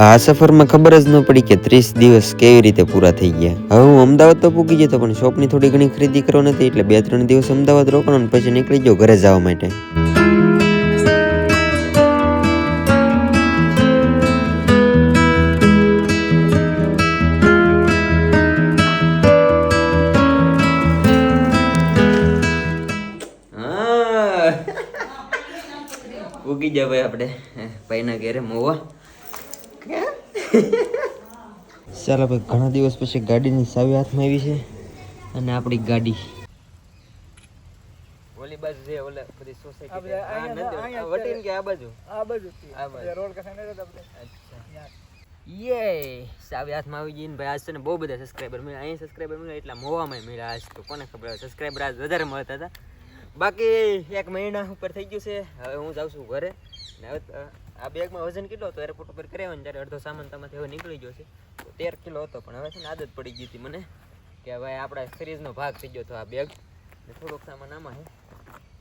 આ સફરમાં ખબર જ ન પડી કે ત્રીસ દિવસ કેવી રીતે પૂરા થઈ ગયા. હવે હું અમદાવાદ તો પૂગી જતો, પણ શોપની થોડી ઘણી ખરીદી કરવા નથી, એટલે બે ત્રણ દિવસ અમદાવાદ રોકાણો પછી નીકળી ગયો ઘરે જવા માટે. ભાઈ આપણે ભાઈના ઘેરે મોવા. ચાલો ભાઈ ઘણા દિવસ પછી ગાડીની સાવી હાથમાં આવી છે અને આપણી ગાડી. ઓલી બાજુ છે ઓલા બધી સોસાયટી આ અહીંયા- નંદર- અહીંયા આ વટીન કે આ બાજુ? આ બાજુ આ બાજુ. રોડ કસે નહીં અચ્છા. યે સાવી હાથમાં આવી ગઈ ને ભાઈ આજ છે ને બહુ બધા સબસ્ક્રાઈબર મળ્યા. અહીં સબસ્ક્રાઈબર મળ્યા એટલા મોવામાં મળ્યા આજ તો. કોને ખબર સબસ્ક્રાઈબર આજ વધારે મળતા હતા. બાકી એક મહિના ઉપર થઈ ગયું છે. હવે હું જાઉં છું ઘરે. ને આ બેગમાં વજન કેટલો હતો? એરપોર્ટ ઉપર કર્યા ને ત્યારે અડધો સામાન તમારે નીકળી ગયો છે. તો તેર કિલો હતો, પણ હવે છે ને આદત પડી ગઈ હતી મને કે ભાઈ આપણા સિરીઝનો ભાગ થઈ ગયો હતો આ બેગ. ને થોડોક સામાન આમાં છે.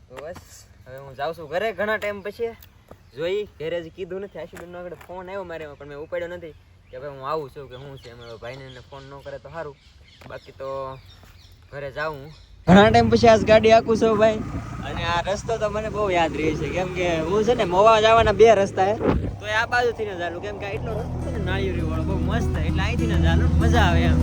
તો બસ, હવે હું જાઉં છું ઘરે. ઘણા ટાઈમ પછી જોઈ, ઘરે જ કીધું નથી. આશુબેન આગળ ફોન આવ્યો મારે પણ મેં ઉપાડ્યો નથી કે ભાઈ હું આવું છું કે હું છે ભાઈને ફોન ન કરે તો સારું. બાકી તો ઘરે જાઉં ઘણા ટાઈમ પછી આજ ગાડી આખું છો ભાઈ. અને આ રસ્તો તો મને બહુ યાદ રહે છે. કેમ કે હું છે ને મોવા જવાના બે રસ્તા હે. તો આ બાજુથી ને ચાલુ. કેમ કે એટલો રસ્તો છે ને નાળિયેરી વાળો બહુ મસ્ત. એટલે અહીંથી ને ચાલુ મજા આવે એમ.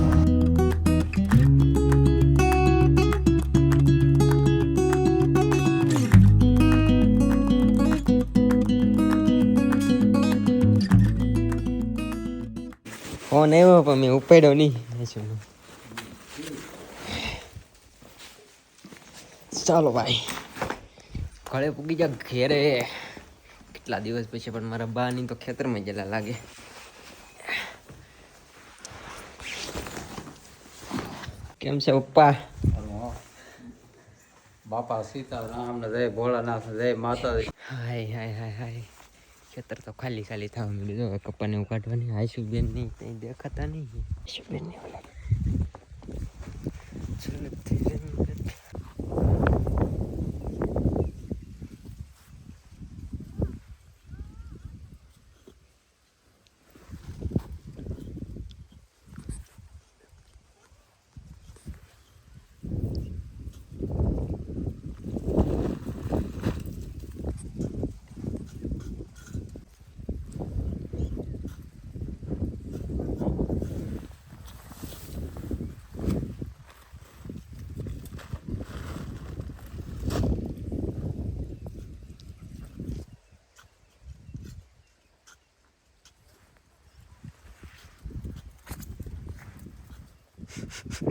ફોન આવ્યો પણ મેં ઉપાડ્યો નહીં. ચાલો ભાઈ. ઘરે પૂગી જા ઘેરે. કેટલા દિવસ પછી પણ મારા બાની તો ખેતરમાં જેલા લાગે. કેમ છે પપ્પા? બાપા સીતારામ ને જય ભોળાનાથ જય માતાજી. હાય હાય હાય હાય. ખેતર તો ખાલી ખાલી થવા મળ્યું જો કપ્પાને એવું કાઢવાની આશુબેન નહીં કંઈ દેખાતા નહીં. આશુબેન નહીં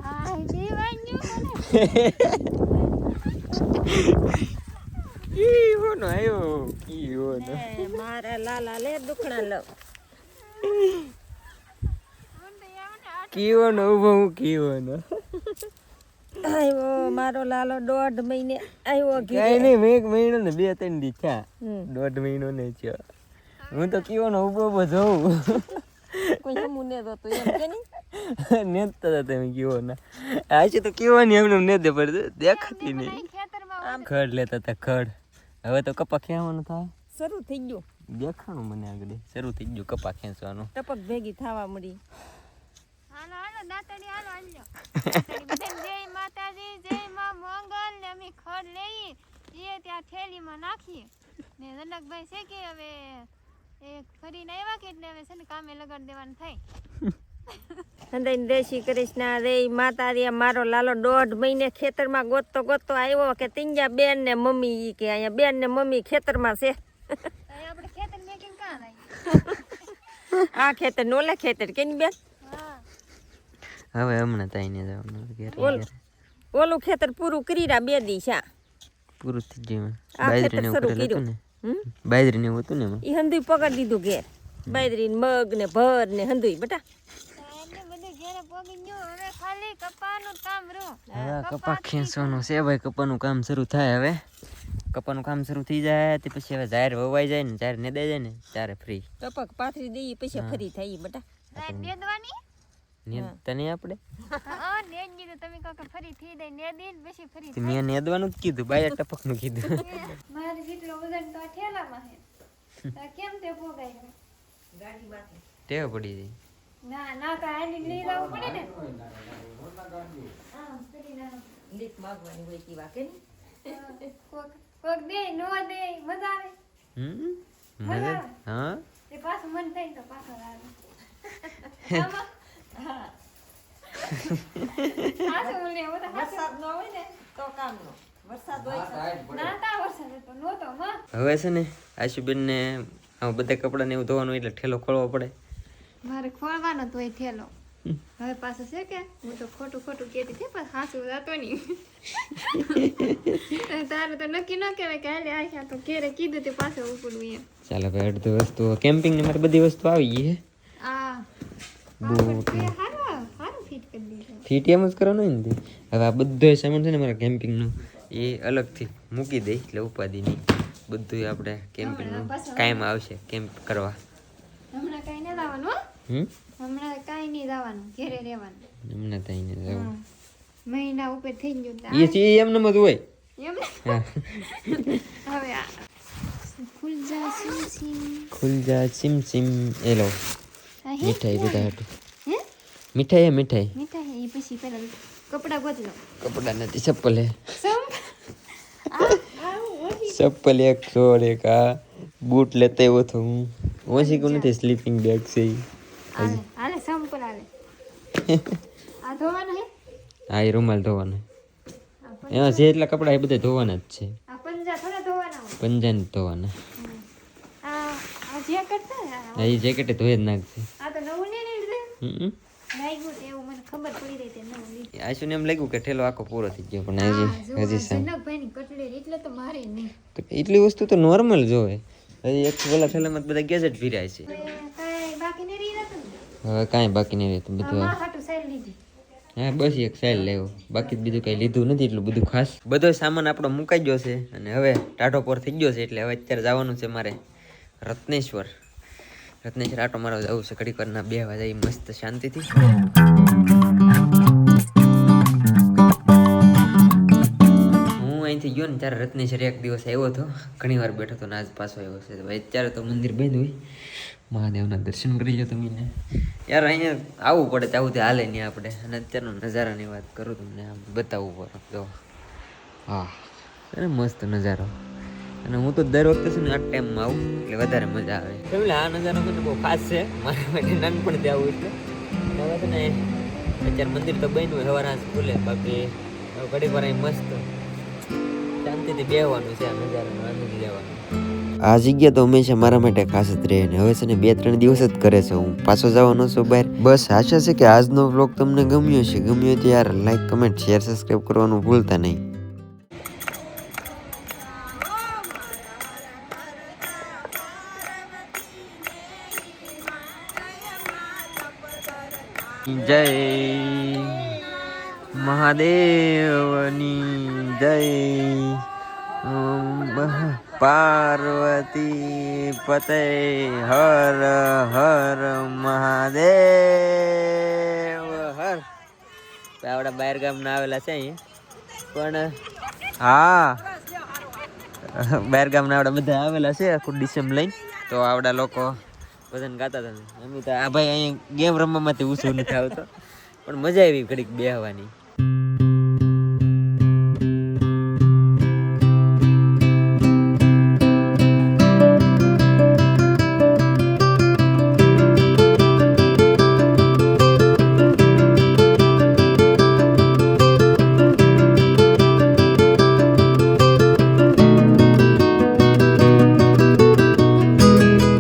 આ જીવાનું ઈ કોનો આવ્યો ઈ કોનો મને મારે લાલા લે દુખણા લો કીઓનો ઊભો હું કીઓનો આવ્યો મારો લાલો દોઢ મહિને આવ્યો કઈ નહીં મેં એક મહિનો ને બે ત્રણ દી થયા. દોઢ મહિનો ને છે હું તો કીઓનો ઊભો ઊભો જોઉં. કોઈ હમું તો એમ કે નહીં? નેતા હતા તમે ના. આજે તો કીવાની એમને ને દે પડે દેખાતી નહીં. ખડ લેતા હતા ખડ. હવે તો કપા ખેવાનું થાય. શરૂ થઈ ગયું. દેખાણું મને આગળ. શરૂ થઈ ગયું કપા ખેંચવાનું. ટપક ભેગી થવા મળી. હાલો હાલો દાતડી હાલો હાલો. જય માતાજી જય માં મંગલ. ને અમે ખડ લઈએ એ ત્યાં થેલીમાં નાખીએ. ને જનકભાઈ છે કે હવે એ ફરીને આવ્યા કે એટલે હવે છે ને કામે લગાડી દેવાનું થાય. હંદાઈ દેશી કૃષ્ણ રે માતા રે મારો લાલો દોઢ મહિને ખેતરમાં ગોતતો ગોતતો આવ્યો કે તિંજા બેન ને મમ્મી ઈ કે અહીંયા બેન ને મમ્મી ખેતરમાં છે. આ ખેતર નો ઓલે ખેતર કેની બેન? હવે હમણાં તાઈને જવાનું ઘેરે ઓલું ખેતર પૂરું કરી રહ્યા બે દી છે. પૂરું થઈ ગયું બાજરીને ઉપર હતું ને? હમ? બાજરીને હતું ને ઈ હંધુય પકડી દીધું ઘેર. બાજરી ને મગ ને ભર ને હંધુય બટા. ઘેરે પોગી ગયું હવે ખાલી કપાનું કામ રહ્યું હવે કપા ખેંચવાનું છે ભાઈ કપાનું કામ શરૂ થાય હવે. કપાનું કામ શરૂ થઈ જાય તે પછી હવે જાહેર વવાઈ જાય ને જાહેર નેદાઈ જાય ને ત્યારે ફ્રી ટપક પાથરી દઈએ પછી ફરી થાય બટા. રાત તને આપણે? હા નેજ તમે કહો કે ફરી થઈ જાય ને પછી ફરી મેં નેદવાનું જ કીધું બાય ટપકનું કીધું. મારે જેટલો વજન તો ઠેલામાં છે. કેમ તે પોગાય ટેવ પડી જાય. ના ના કા આની જવું પડે ને. હા ફરી ના. લીક માગવાની હોય તી વાકે ની. કોક કોક દે નો દે મજા આવે. હમ? મજા હા? તે પાછું મન થાય તો પાછો આવે. આમાં? હાચું બોલે, હું તો વરસાદ ન હોય ને તો કામ નો. વરસાદ હોય તો. ના તા વરસાદ હતો, નહોતો, માં. હવે છે ને આશુબેન ને બધા કપડા ને એવું ધોવાનું એટલે ઠેલો ખોલવો પડે. મારે ખોળવાનો તો એ થેલો. હવે પાછો છે કે હું તો ખોટું ખોટું કહેતી હતી પણ હાસુ જતો નહીં. તારે તો નક્કી ન કહેવાય કે હાલે આશા તો ક્યારે કીધું તે પાછું ઉપડવું એમ. ચાલો ભાઈ અડધી વસ્તુ કેમ્પિંગની મારી બધી વસ્તુ આવી ગઈ છે આ ફિટ એમ જ કરવાનું હોય ને. હવે આ બધો સામાન છે ને મારા કેમ્પિંગનો એ અલગથી મૂકી દઈ એટલે ઉપાધિ નહીં. બધું આપણે કેમ્પિંગનું કાયમ આવશે કેમ્પ કરવા. હમણાં કાંઈ નહીં લાવવાનું હમણાં કાંઈ નહીં જવાનું ઘેરે રહેવાનું. એમને તો જવાનું. જવું મહિના ઉપર થઈ ગયું એ એમને જ હોય? એમ હવે આ ખુલ જા સિમ સિમ ખુલ જા સિમ સિમ એ લો મીઠાઈ બધા હાટું. હે? મીઠાઈ હે મીઠાઈ? મીઠાઈ પછી કપડા કપડા નથી ચપ્પલ હે. ચપ્પલ એક સોળ એક આ બૂટ લેતા આવ્યો તો હું. ઓછી કોઈ નથી સ્લીપિંગ બેગ છે સંપલ આ ધોવાનું હે? હા એ રૂમાલ ધોવાનો. એમાં જે એટલા કપડા એ બધા ધોવાના જ છે. આ પંજા થોડા ધોવાના ધોવાના. આ ને, આ- આ એ જેકેટ ધોઈ જ નાખશે આ તો નવું ને લીધે હમ. લાગ્યું એવું મને ખબર પડી રહી તે નવું આશુને એમ લાગ્યું કે ઠેલો આખો પૂરો થઈ ગયો પણ હજી હજી જનકભાઈની કટલેરી એટલે તો મારે નહીં. એટલી વસ્તુ તો નોર્મલ જોવે. હજી એક પેલા થેલામાં બધા ગેજેટ ભીરાય છે હવે કાંઈ બાકી નહીં રહી નતું ને હવે કાંઈ બાકી નહીં રહેતું બધું હા બસ એક સાઈડ લેવો. બાકી બીજું કઈ લીધું નથી એટલું બધું ખાસ. બધો સામાન આપણો મુકાઈ ગયો છે અને હવે ટાટો પર થઈ ગયો છે એટલે હવે અત્યારે જવાનું છે મારે રત્નેશ્વર. રત્નેશ્વર આટો મારો જવું છે. ઘડીક વારના બે વાગે મસ્ત શાંતિથી. અહીંથી ગયો ને ત્યારે રત્નેશ્વર એક દિવસ આવ્યો હતો. ઘણી વાર બેઠો હતો ને આજ પાછો આવ્યો છે. ભાઈ અત્યારે તો મંદિર બંધ હોય. મહાદેવના દર્શન કરી લો તમે યાર અહીંયા આવવું પડે તો આવું તે હાલે નહીં આપણે. અને અત્યારનો નજારાની વાત કરું તમને, આમ બતાવવું પડે. તો હા. અને મસ્ત નજારો. અને હું તો દર વખતે છે ને આ ટાઈમમાં આવું, એટલે વધારે મજા આવે. એટલે આ નજારો મને બહુ ખાસ છે. મારા માટે આવું એટલે અને હવે છે અત્યારે મંદિર તો બંધ હોય સવારે ખુલે બાકી. ઘડીક વાર મસ્ત શાંતિથી બેહવાનું છે આ નજારાનો આનંદ લેવાનો. આ જગ્યા તો હંમેશા મારા માટે ખાસ જ રહે ને હવે છે ને બે ત્રણ દિવસ જ કરે છે હું પાછો જવાનો છું બહાર. બસ આશા છે કે આજનો વ્લોગ તમને ગમ્યો છે ગમ્યો તો યાર લાઈક કમેન્ટ શેર સબસ્ક્રાઈબ કરવાનું ભૂલતા નહીં. જય મહાદેવની જય. પાર્વતી પતે હર હર મહાદેવ, હર. આપણા બહાર ગામના આવેલા છે અહીંયા પણ, હા. બહાર ગામના આવડા બધા આવેલા છે આખું ડિસેમ લઈને. તો આવડા લોકો ભજન ગાતા હતા અમે તો આ ભાઈ અહીંયા ગેમ રમવામાંથી ઊંચું નથી આવતો. પણ મજા આવી ઘડીક બેહવાની.